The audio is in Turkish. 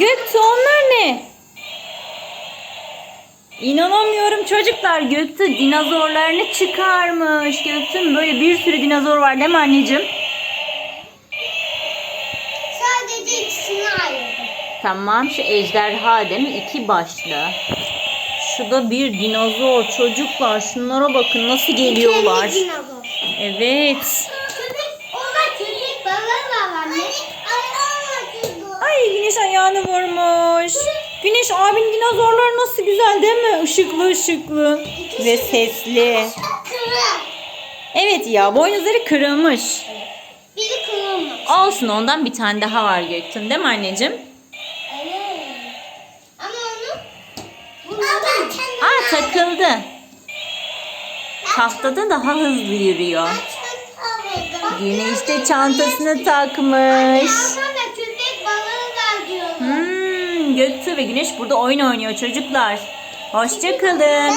Göktuğ onlar ne? İnanamıyorum çocuklar. Göktuğ dinozorlarını çıkarmış. Göktuğ'un böyle bir sürü dinozor var değil mi anneciğim? Sadece ikisini ayırdım. Tamam şu ejderha değil mi? İki başlı. Şu da bir dinozor çocuklar. Şunlara bakın nasıl geliyorlar. Evet. Ay güneş ayağını vurmuş. Güneş abin dinozorlar nasıl güzel değil mi? Işıklı ışıklı ve sesli. Evet ya boynuzları kırılmış. Biri kırılmış. Olsun ondan bir tane daha var Göktuğ değil mi anneciğim? Ama onu Aa takıldı. Tahtada daha hızlı yürüyor. Güneş de çantasını takmış. Göktuğ ve Güneş burada oyun oynuyor çocuklar. Hoşçakalın.